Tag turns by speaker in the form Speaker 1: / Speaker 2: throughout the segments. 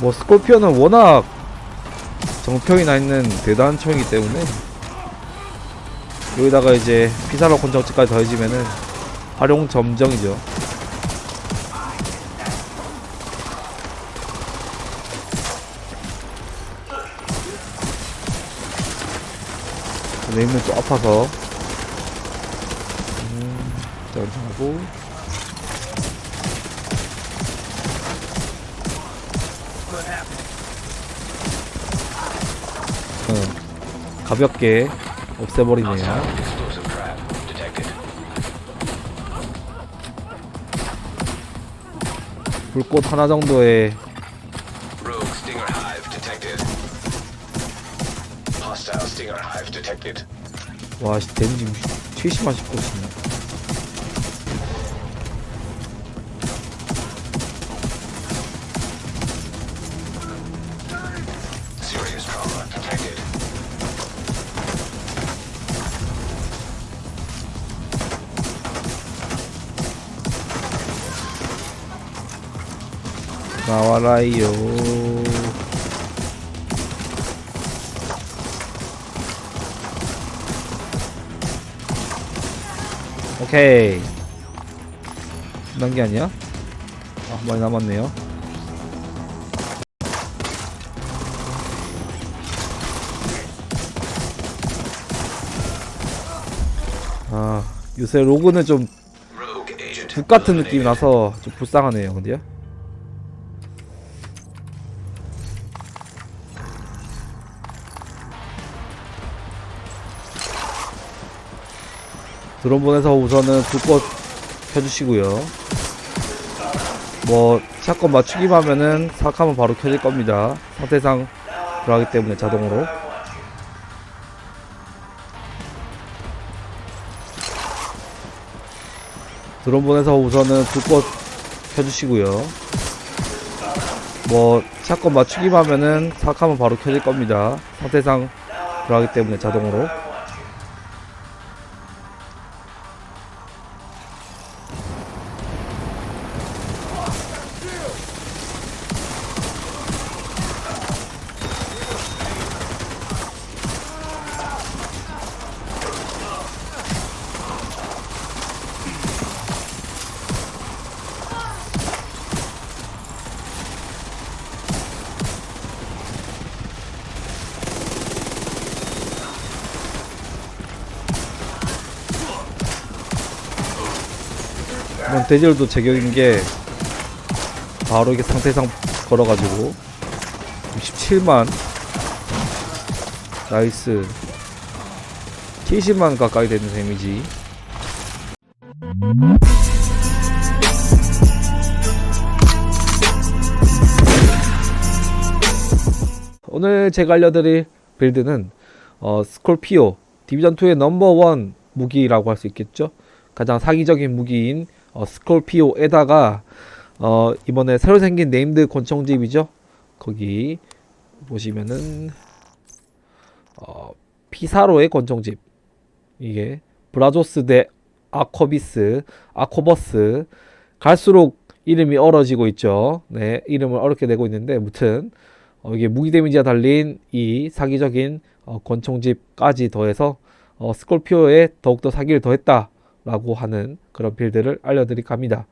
Speaker 1: 뭐 스콜피오는 워낙 정평이 나 있는 대단한 총이기 때문에 여기다가 이제 피사로 권총치까지 더해지면은 활용 점정이죠. 네임은 좀 아파서 음, 자, 이렇게 하고 가볍게 없애버리네요. 불꽃 하나
Speaker 2: detected.
Speaker 1: 와 씨, 데미지 70만 씩 나와라이요. 오케이. 끝난 게 아니야? 아, 많이 남았네요. 아, 요새 로그는 좀. 북 같은 느낌이. 나서 좀 불쌍하네요, 근데요? 드론 보내서 우선은 불꽃 켜주시고요. 뭐 샷건 맞추기만 하면은 사악하면 바로 켜질 겁니다. 상태상 들어가기 때문에 자동으로. 드론 보내서 우선은 불꽃 켜주시고요. 뭐 샷건 맞추기만 하면은 사악하면 바로 켜질 겁니다. 상태상 들어가기 때문에 자동으로. 이번 대절도 제격인 게 바로 이게 상태상 걸어가지고 67만. 나이스. 70만 가까이 되는 데미지. 오늘 제가 알려드릴 빌드는 어, 스콜피오 디비전 2의 넘버원 무기라고 할 수 있겠죠. 가장 사기적인 무기인 어, 스콜피오에다가 어, 이번에 새로 생긴 네임드 권총집이죠. 거기 보시면은 어, 피사로의 권총집 이게 브라조스 대 아코비스 아코버스 갈수록 이름이 얼어지고 있죠. 네, 이름을 어렵게 내고 있는데 무튼 어, 이게 무기 데미지가 달린 이 사기적인 어, 권총집까지 더해서 어, 스콜피오에 더욱더 사기를 더했다 라고 하는 그런 빌드를 알려드릴까 합니다.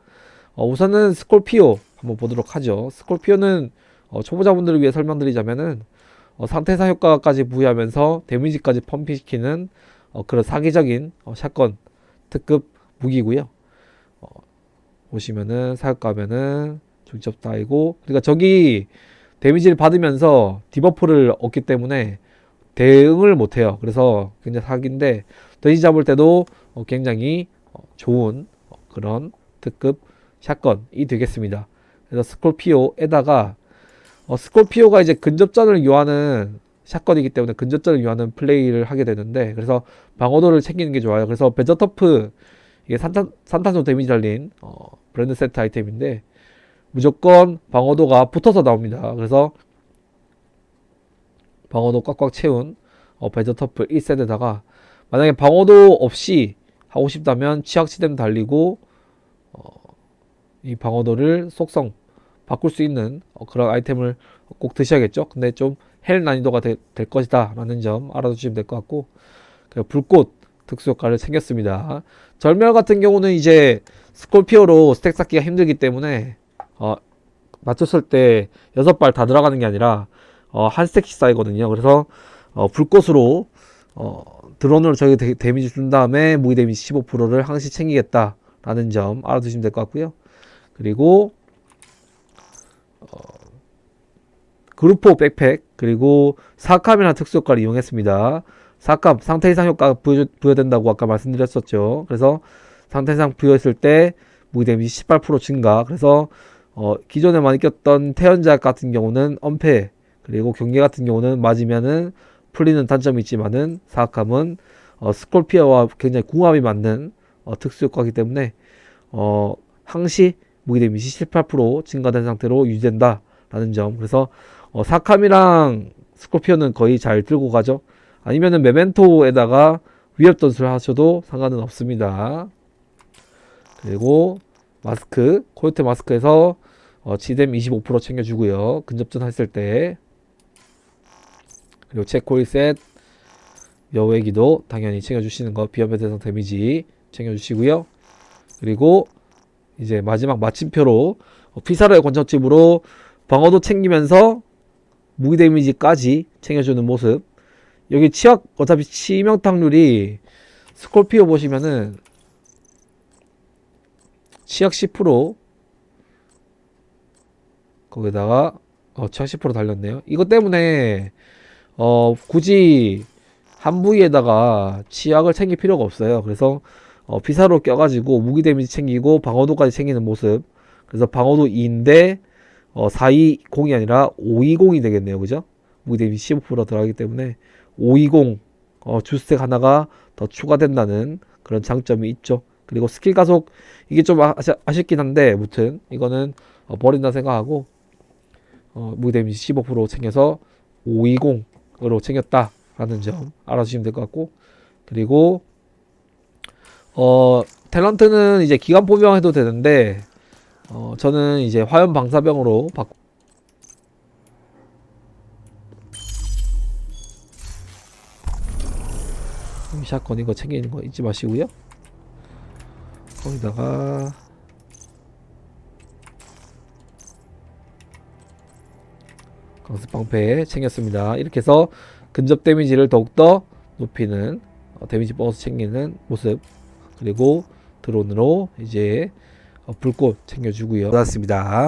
Speaker 1: 어, 우선은 스콜피오 한번 보도록 하죠. 스콜피오는 어, 초보자분들을 위해 설명드리자면은 어, 상태사 효과까지 부여하면서 데미지까지 펌핑시키는 어, 그런 사기적인 어, 샷건 특급 무기고요. 어, 보시면은 사격가면은 중첩 쌓이고 그러니까 적이 데미지를 받으면서 디버프를 얻기 때문에 대응을 못해요. 그래서 굉장히 사기인데 돼지 잡을 때도 어, 굉장히 어, 좋은 어, 그런 특급 샷건이 되겠습니다. 그래서 스콜피오에다가 어, 스콜피오가 이제 근접전을 요하는 샷건이기 때문에 근접전을 요하는 플레이를 하게 되는데 그래서 방어도를 챙기는 게 좋아요. 그래서 베저터프 이게 산탄, 산탄소 데미지 달린 어, 브랜드 세트 아이템인데 무조건 방어도가 붙어서 나옵니다. 그래서 방어도 꽉꽉 채운 어, 베저터프 1세트에다가 만약에 방어도 없이 하고 싶다면 치약치뎀 달리고 어, 이 방어도를 속성 바꿀 수 있는 어, 그런 아이템을 꼭 드셔야겠죠. 근데 좀 헬 난이도가 되- 될 것이다 라는 점 알아두시면 될 것 같고 불꽃 특수 효과를 챙겼습니다. 절멸 같은 경우는 이제 스콜피오로 스택 쌓기가 힘들기 때문에 어, 맞췄을 때 여섯 발 다 들어가는 게 아니라 어, 한 스택씩 쌓이거든요. 그래서 어, 불꽃으로 어, 드론으로 저기 데, 데미지 준 다음에 무기 데미지 15%를 항시 챙기겠다라는 점 알아두시면 될 것 같고요. 그리고 어, 그루포 백팩 그리고 사캄이라는 특수 효과를 이용했습니다. 사캄 상태 이상 효과가 부여, 부여된다고 아까 말씀드렸었죠. 그래서 상태 이상 부여했을 때 무기 데미지 18% 증가. 그래서 어, 기존에 많이 꼈던 태연작 같은 경우는 엄폐 그리고 경계 같은 경우는 맞으면은 풀리는 단점이 있지만은 사악함은 어, 스콜피아와 굉장히 궁합이 맞는 어, 특수 효과이기 때문에 어, 항시 무기 데미지 18% 증가된 상태로 유지된다라는 점. 그래서 어, 사캄이랑 스콜피오는 거의 잘 들고 가죠. 아니면은 메멘토에다가 위협 전술 하셔도 상관은 없습니다. 그리고 마스크, 코요테 마스크에서 어, 지뎀 25% 챙겨주고요. 근접전 했을 때 그리고 체코일 셋 여우의 기도 당연히 챙겨주시는 거 비협의 대상 데미지 챙겨주시고요. 그리고 이제 마지막 마침표로 어, 피사르의 권총집으로 방어도 챙기면서 무기 데미지까지 챙겨주는 모습. 여기 치약 어차피 치명타률이 스콜피오 보시면은 치약 10% 거기다가 어 치약 10% 달렸네요. 이것 때문에 어 굳이 한 부위에다가 치약을 챙길 필요가 없어요. 그래서 어, 피사로 껴가지고 무기 데미지 챙기고 방어도까지 챙기는 모습. 그래서 방어도 2인데 어, 420이 아니라 520이 되겠네요. 그죠? 무기 데미지 15% 들어가기 때문에 520 어, 주스택 하나가 더 추가된다는 그런 장점이 있죠. 그리고 스킬 가속 이게 좀 아, 아쉽긴 한데 무튼 이거는 어, 버린다 생각하고 어, 무기 데미지 15% 챙겨서 520 으로 챙겼다라는 점 알아주시면 될 것 같고 그리고 어 탤런트는 이제 기관 포병해도 되는데 어 저는 이제 화염 방사병으로 바꾸 이 샷건 이거 챙기는 거 잊지 마시고요. 거기다가 강습 방패 챙겼습니다. 이렇게 해서 근접 데미지를 더욱더 높이는 어, 데미지 보너스 챙기는 모습 그리고 드론으로 이제 어, 불꽃 챙겨주고요. 고맙습니다.